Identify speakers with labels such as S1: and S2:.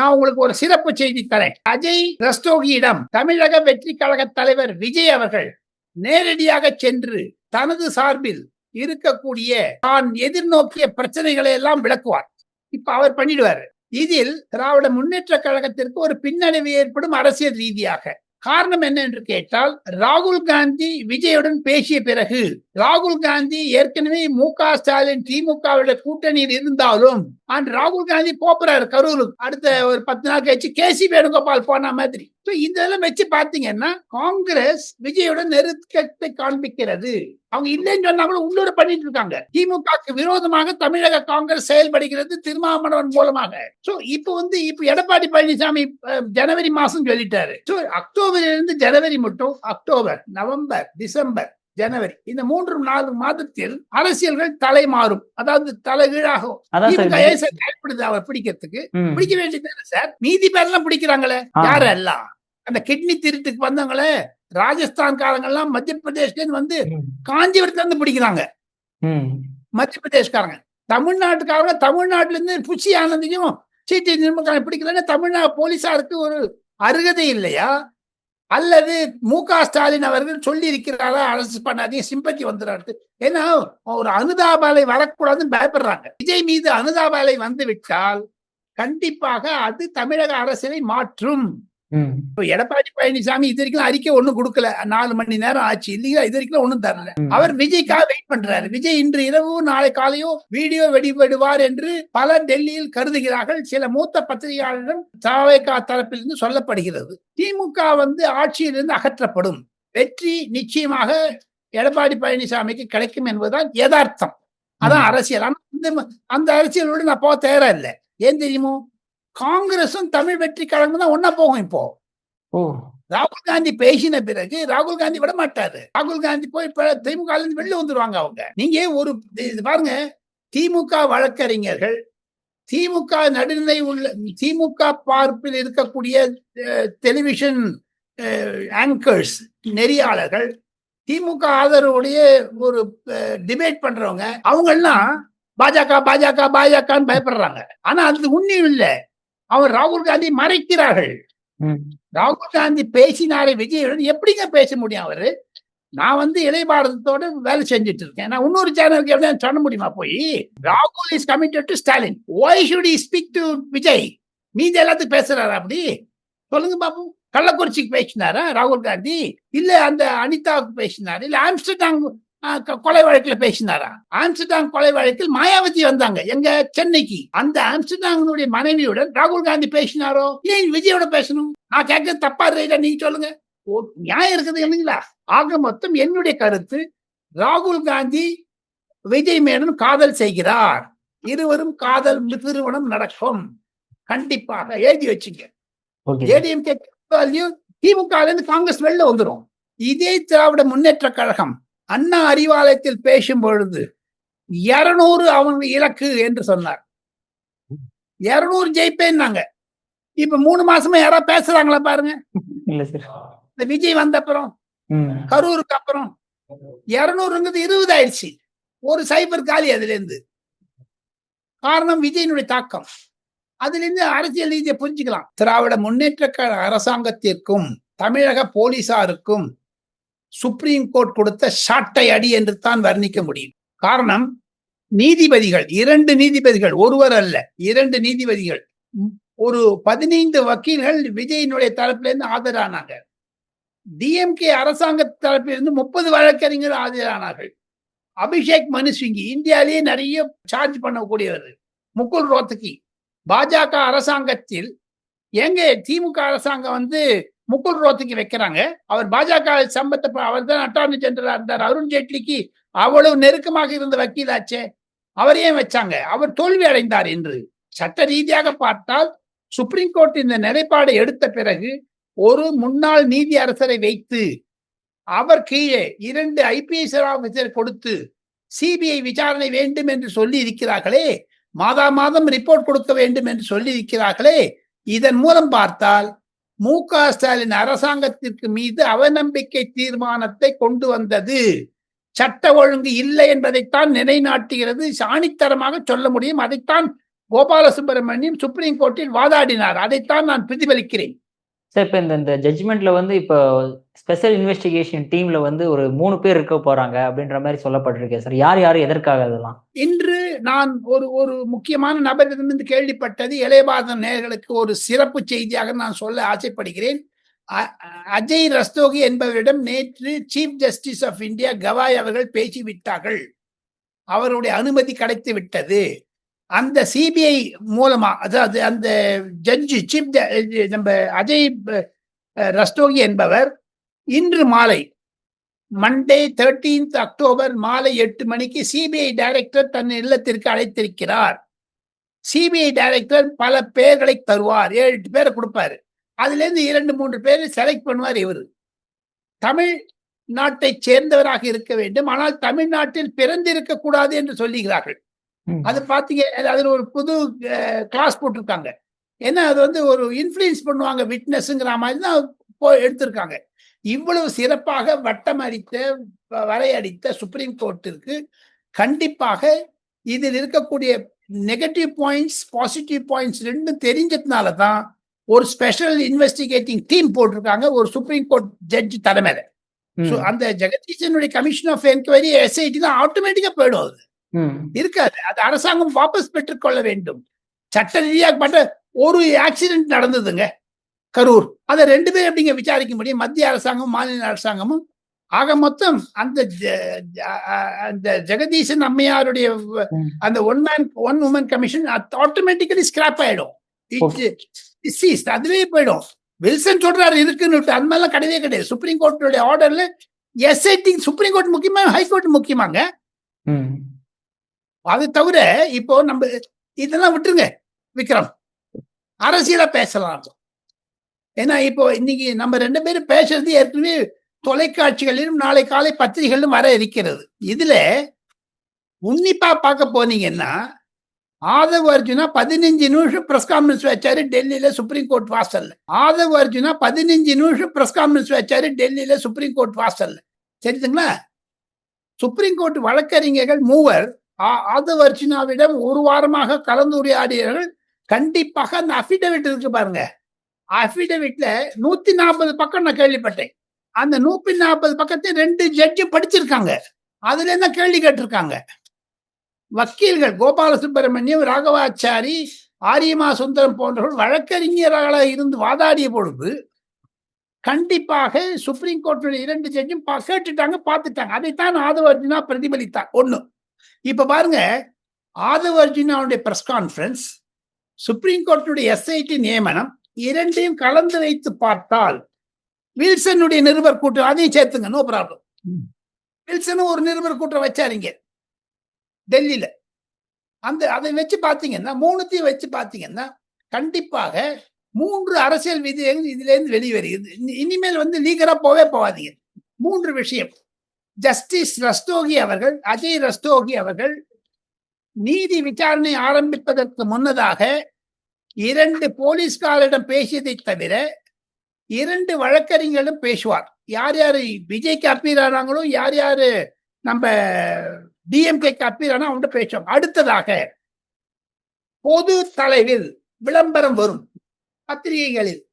S1: நான் உங்களுக்கு ஒரு சிறப்பு செய்தி தரேன். அஜய் ரஸ்தோகியிடம் தமிழக வெற்றி கழக தலைவர் விஜய் அவர்கள் நேரடியாக சென்று தனது சார்பில் இருக்கக்கூடிய தான் எதிர்நோக்கிய பிரச்சனைகளை எல்லாம் விளக்குவார். இப்ப அவர் பண்ணிடுவாரு. இதில் திராவிட முன்னேற்ற கழகத்திற்கு ஒரு பின்னடைவு ஏற்படும் அரசியல் ரீதியாக. காரணம் என்ன என்று கேட்டால் ராகுல் காந்தி விஜயுடன் பேசிய பிறகு ராகுல் காந்தி ஏற்கனவே மு க ஸ்டாலின் திமுகவுடைய கூட்டணியில் இருந்தாலும் அண்ட் ராகுல் காந்தி போப்புறாரு கரூருக்கு. அடுத்த ஒரு பத்து நாள் கழிச்சு கேசி வேணுகோபால் போன மாதிரி. இதெல்லாம் வச்சு பாத்தீங்கன்னா காங்கிரஸ் விஜயுடன் நெருக்கத்தை காண்பிக்கிறது. அவங்க இல்லைன்னு சொன்னா கூட உள்ளூர பண்ணிட்டு இருக்காங்க. திமுகக்கு விரோதமாக தமிழக காங்கிரஸ் செயல்படுகிறது திருமாவளவன் மூலமாக. சோ இப்போ வந்து இப்போ எடப்பாடி பழனிசாமி ஜனவரி மாசம் சொல்லிட்டாரு. சோ அக்டோபர்ல இருந்து ஜனவரி மட்டும் அக்டோபர் நவம்பர் டிசம்பர் ஜனவரி இந்த மூன்று நாலு மாதத்தில் அரசியல்கள் தலை மாறும் அதாவது தலைகீழாகும். பயப்படுது அவர் பிடிக்கிறதுக்கு. பிடிக்க வேண்டியது சார்? மீதி பேர்லாம் பிடிக்கிறாங்களே?
S2: ஆ.
S1: யாரு எல்லாம்? அந்த கிட்னி திருட்டுக்கு வந்தவங்களே? ராஜஸ்தான் காரங்கெல்லாம் மத்திய பிரதேஷ்ல இருந்து வந்து. காஞ்சிபுரத்துல இருந்து பிடிக்கிறாங்க. மத்திய பிரதேஷ்காரங்க தமிழ்நாட்டுக்காரங்க தமிழ்நாட்டுல இருந்து புஷி ஆனந்தையும் சீட்டி நிர்மகாரம் பிடிக்கலன்னா தமிழ்நாடு போலீசாருக்கு ஒரு அருகதை இல்லையா அல்லது மு க ஸ்டாலின் அவர்கள் சொல்லி இருக்கிறாரா அரசு பண்ணாதீங்க சிம்பத்தி வந்துடாது ஏன்னா ஒரு அனுதாபாலை வரக்கூடாதுன்னு பயப்படுறாங்க விஜய் மீது அனுதாபாலை வந்து விட்டால் கண்டிப்பாக அது தமிழக அரசியலை மாற்றும். இப்ப எடப்பாடி பழனிசாமி இது வரைக்கும் அறிக்கை ஒண்ணும் கொடுக்கல. நாலு மணி நேரம் ஆச்சு. இல்லையா? இது வரைக்கும் ஒண்ணும் தரல. அவர் விஜய்க்காக வெயிட் பண்றாரு. விஜய் இன்று இரவு நாளை காலையோ வீடியோ வெளிவிடுவார் என்று பலர் டெல்லியில் கருதுகிறார்கள். சில மூத்த பத்திரிகையாளரிடம் தாவேகா தரப்பிலிருந்து சொல்லப்படுகிறது. திமுக வந்து ஆட்சியிலிருந்து அகற்றப்படும். வெற்றி நிச்சயமாக எடப்பாடி பழனிசாமிக்கு கிடைக்கும் என்பதுதான் யதார்த்தம். அதான். அரசியல். ஆனா அந்த அரசியலோடு நான் போக தயாரா இல்லை. ஏன் தெரியுமோ? காங்கிரஸும் தமிழ் வெற்றி கழகம் தான் ஒன்னா போகும் இப்போ. ராகுல் காந்தி பேசின பிறகு ராகுல் காந்தி விட மாட்டாரு. ராகுல் காந்தி போய் திமுக வெளில வந்துருவாங்க அவங்க. நீங்க ஒரு பாருங்க. திமுக வழக்கறிஞர்கள் திமுக நடுநிலை உள்ள திமுக பார்ப்பில் இருக்கக்கூடிய டெலிவிஷன் ஆங்கர்ஸ் நெறியாளர்கள் திமுக ஆதரவுடைய ஒரு டிபேட் பண்றவங்க அவங்க எல்லாம் பாஜக பாஜக பாஜகன்னு பயப்படுறாங்க. ஆனா அது உண்மையும் இல்லை. அவர் ராகுல் காந்தி மறைக்கிறார்கள். ராகுல் காந்தி பேசினாரே விஜயுடன் எப்படிங்க பேச முடியும் அவரு? நான் வந்து இளைய பாரதத்தோட வேலை செஞ்சுட்டு இருக்கேன் நான் இன்னொரு சேனலுக்கு எப்படி சொல்ல முடியுமா போய்? ராகுல் is committed to Stalin why should speak to Vijay மீதி எல்லாத்துக்கும் பேசுறாரு அப்படி? சொல்லுங்க பாபு. கள்ளக்குறிச்சிக்கு பேசினாரா ராகுல் காந்தி? இல்ல அந்த அனிதாவுக்கு பேசினாரு? இல்ல ஆம்ஸ்டர்டாம் கொலை வழக்குல பேசினாரா? ஆம்ஸ்டர்டாம் கொலை வழக்கில் மாயாவதி வந்தாங்க. எங்க சென்னைக்கு. அந்த ஆம்ஸ்டர்டாமுடைய மனைவியுடன் ராகுல் காந்தி பேசினாரோ? ஏன் விஜயோட பேசணும்? நான் கேட்க தப்பா இருக்கா? நீங்க சொல்லுங்க. ஓ, நியாயம் இருக்குது இல்லைங்களா? ஆக மொத்தம் என்னுடைய கருத்து ராகுல் காந்தி விஜய் மேனும் காதல் செய்கிறார். இருவரும் காதல் திருமணம் நடக்கும். கண்டிப்பாக எழுதி வச்சுங்க. ஏடிஎம்கே திமுக காங்கிரஸ் வெளில வந்துரும். இதே திராவிட முன்னேற்ற கழகம் அண்ணா அறிவாலயத்தில் பேசும் பொழுது இருநூறு அவங்க இலக்கு என்று சொன்னார். இருநூறு ஜெயிப்பேன்னாங்க. இப்ப மூணு மாசமா யாராவது பேசுறாங்களா பாருங்க. இந்த விஜய் வந்த அப்புறம். கரூருக்கு அப்புறம் இருநூறுங்கிறது இருபது ஆயிடுச்சு ஒரு சைபர் காலி அதுல இருந்து காரணம் விஜயனுடைய தாக்கம். அதுல இருந்து அரசியல் ரீதியை புரிஞ்சுக்கலாம். திராவிட முன்னேற்ற கழக அரசாங்கத்திற்கும் தமிழக போலீசாருக்கும் சுப்ரீம் கோர்ட் கொடுத்த சாட்டை அடி என்று தான் வர்ணிக்க முடியும். காரணம் நீதிபதிகள் இரண்டு நீதிபதிகள் ஒருவர் அல்ல இரண்டு நீதிபதிகள். ஒரு பதினைந்து வக்கீல்கள் விஜயினுடைய தரப்புல இருந்து ஆஜரானாங்க டிஎம்கே அரசாங்க தரப்பிலிருந்து முப்பது வழக்கறிஞர் ஆஜரானார்கள். அபிஷேக் மனு சிங்கி இந்தியாலேயே நிறைய சார்ஜ் பண்ணக்கூடியவர். முகுல் ரோத்தகி. பாஜக அரசாங்கத்தில் எங்க? திமுக அரசாங்கம் வந்து முகுல் ரோத்துக்கு வைக்கிறாங்க. அவர் பாஜக சம்பத்த அவர் தான் அட்டார்னி ஜெனரலா இருந்தார். அருண் ஜேட்லிக்கு அவ்வளவு நெருக்கமாக இருந்த வக்கீலாச்சே. அவர் ஏன் வச்சாங்க? அவர் தோல்வி அடைந்தார் என்று. சட்ட ரீதியாக பார்த்தால் சுப்ரீம் கோர்ட் இந்த நிலைப்பாடை எடுத்த பிறகு ஒரு முன்னாள் நீதி அரசரை வைத்து அவர் கீழே இரண்டு ஐபிஎஸ் ஆபீசர் கொடுத்து சிபிஐ விசாரணை வேண்டும் என்று சொல்லி இருக்கிறார்களே. மாதா மாதம் ரிப்போர்ட் கொடுக்க வேண்டும் என்று சொல்லி இருக்கிறார்களே. இதன் மூலம் பார்த்தால் மு க. ஸ்டாலின் அரசாங்கத்திற்கு மீது அவநம்பிக்கை தீர்மானத்தை கொண்டு வந்தது. சட்ட ஒழுங்கு இல்லை என்பதைத்தான் நிலைநாட்டுகிறது. சாணித்தரமாக சொல்ல முடியும். அதைத்தான் கோபால சுப்பிரமணியம் சுப்ரீம் கோர்ட்டில் வாதாடினார். அதைத்தான் நான் பிரதிபலிக்கிறேன்.
S2: சார் இப்போ இந்த இந்த ஜட்ஜ்மெண்ட்ல வந்து இப்போ ஸ்பெஷல் இன்வெஸ்டிகேஷன் டீம்ல வந்து ஒரு மூணு பேர் இருக்க போறாங்க அப்படின்ற மாதிரி சொல்லப்பட்டிருக்கேன் சார் யார் யார் எதற்காக அதெல்லாம்?
S1: இன்று நான் ஒரு ஒரு முக்கியமான நபரிடமிருந்து கேள்விப்பட்டது இளையபாதன் நேயர்களுக்கு ஒரு சிறப்பு செய்தியாக நான் சொல்ல ஆசைப்படுகிறேன். அ- அஜய் ரஸ்தோகி என்பவரிடம் நேற்று chief justice of India Gavai அவர்கள் பேசிவிட்டார்கள். அவருடைய அனுமதி கிடைத்து விட்டது. அந்த சிபிஐ மூலமா அதாவது அந்த ஜட்ஜி சீஃப் நம்ம அஜய் ரஸ்தோகி என்பவர் இன்று மாலை மண்டே தேர்டீன்த் அக்டோபர் மாலை எட்டு மணிக்கு சிபிஐ டைரக்டர் தன் இல்லத்திற்கு அழைத்திருக்கிறார். சிபிஐ டைரக்டர் பல பேர்களை தருவார். ஏழு எட்டு பேரை கொடுப்பாரு. அதுல இருந்து இரண்டு மூன்று பேரை செலக்ட் பண்ணுவார் இவர். தமிழ் நாட்டை சேர்ந்தவராக இருக்க வேண்டும். ஆனால் தமிழ்நாட்டில் பிறந்திருக்க கூடாது என்று சொல்லுகிறார்கள். அது பாத்தீங்க அது- அதுல ஒரு புது கிளாஸ் போட்டிருக்காங்க. ஏன்னா அது வந்து ஒரு இன்ஃப்ளூயன்ஸ் பண்ணுவாங்க விட்னஸ்ங்கிற மாதிரி தான் போ- எடுத்திருக்காங்க. இவ்வளவு சிறப்பாக வட்டம் அடித்த வரையடித்த சுப்ரீம் கோர்ட்டிற்கு கண்டிப்பாக இதில் இருக்கக்கூடிய நெகட்டிவ் பாயிண்ட்ஸ் பாசிட்டிவ் பாயிண்ட்ஸ் ரெண்டும் தெரிஞ்சதுனால தான் ஒரு ஸ்பெஷல் இன்வெஸ்டிகேட்டிங் டீம் போட்டிருக்காங்க ஒரு சுப்ரீம் கோர்ட் ஜட்ஜ் தலைமையில. So, அந்த ஜெகதீசனுடைய கமிஷன் ஆஃப் என்கொயரி எஸ்ஐடி தான் ஆட்டோமேட்டிக்கா போயிடும் அது. இருக்காது. அது அரசாங்கம் வாபஸ் பெற்றுக்கொள்ள வேண்டும். சட்ட ரீதியாக பட்ட ஒரு ஆக்சிடென்ட் நடந்ததுங்க. கரூர். அதை ரெண்டு பேரும் எப்படிங்க விசாரிக்க முடியும்? மத்திய அரசாங்கம் மாநில அரசாங்கமும்? ஆக மொத்தம் அந்த அந்த ஜெகதீசன் அம்மையாருடைய. அந்த one man one woman commission automatically scrap ஆயிடும். அதுவே போயிடும். வில்சன் சொல்றாரு இருக்குன்னு அது மாதிரிலாம் கிடையவே கிடையாது. சுப்ரீம் கோர்ட்டுடைய ஆர்டர்ல எஸ்ஐடி சுப்ரீம் கோர்ட் முக்கியமா ஹைகோர்ட் முக்கியமாங்க. அது தவிர இப்போ நம்ம இதெல்லாம் விட்டுருங்க விக்ரம். அரசியலா பேசலாம். ஏன்னா இப்போ இன்னைக்கு நம்ம ரெண்டு பேரும் பேசுறது ஏற்கனவே தொலைக்காட்சிகளிலும் நாளை காலை பத்திரிகைகளிலும் வர இருக்கிறது. இதுல உன்னிப்பா பார்க்க போனீங்கன்னா ஆதவ் அர்ஜுனா பதினஞ்சு நிமிஷம் பிரஸ் கான்ஃபரன்ஸ் வச்சாரு டெல்லியில சுப்ரீம் கோர்ட் வாசல்ல. ஆதவ் அர்ஜுனா பதினஞ்சு நிமிஷம் பிரஸ் கான்ஃபரன்ஸ் வச்சாரு டெல்லியில சுப்ரீம் கோர்ட் வாசல்ல. சரிதுங்களா சுப்ரீம் கோர்ட் வழக்கறிஞர்கள் மூவர் ஆ- ஆதவ் அர்ஜுனாவிடம் ஒரு வாரமாக கலந்துரையாடியவர்கள் கண்டிப்பாக அந்த அஃபிடவிட் இருக்கு பாருங்க. அஃபிடவிட்ல நூத்தி நாற்பது பக்கம் நான் கேள்விப்பட்டேன். அந்த நூத்தி நாற்பது பக்கத்தை ரெண்டு ஜட்ஜு படிச்சிருக்காங்க. அதுல என்ன கேள்வி கேட்டிருக்காங்க? வக்கீல்கள் கோபால சுப்பிரமணியம் ராகவாச்சாரி ஆரியமா சுந்தரம் போன்றவர்கள் வழக்கறிஞர்களாக இருந்து வாதாடிய பொழுது கண்டிப்பாக சுப்ரீம் கோர்ட்டுடைய இரண்டு ஜட்ஜும் கேட்டுட்டாங்க பார்த்துட்டாங்க. அதைத்தான் ஆதவ அர்ஜுனா பிரதிபலித்தார். ஒண்ணு. இப்ப பாருங்க ஆதவ அர்ஜுனாவுடைய பிரஸ் கான்ஃபரன்ஸ் சுப்ரீம் கோர்ட்டுடைய எஸ்ஐடி நியமனம் இரண்டையும் கலந்து வைத்து பார்த்தால் வில்சனுடைய நிருபர் கூட்டம் அதையும் சேர்த்துங்க நோ ப்ராப்ளம். வில்சனும் ஒரு நிருபர் கூட்டம் வச்சாருங்க டெல்லியில. அந்த அதை வச்சு பார்த்தீங்கன்னா மூணுத்தையும் வச்சு பார்த்தீங்கன்னா கண்டிப்பாக மூன்று அரசியல் விதிகள் இதுல இருந்து வெளிவருகிறது. இனி- இனிமேல் வந்து லீகரா போவே போகாதீங்க. மூன்று விஷயம். ஜஸ்டிஸ் ரஸ்தோகி அவர்கள் அஜய் ரஸ்தோகி அவர்கள் நீதி விசாரணை ஆரம்பிப்பதற்கு முன்னதாக இரண்டு போலீஸ்காரிடம் பேசியதை தவிர இரண்டு வழக்கறிஞர்களும் பேசுவார். யார் யாரு விஜய்க்கு அப்பீர் ஆனாங்களோ யார் யாரு நம்ம டிஎம்கேக்கு அப்பீர் ஆனா அவங்க பேசுவாங்க. அடுத்ததாக பொது தலைவில் விளம்பரம் வரும் பத்திரிகைகளில்.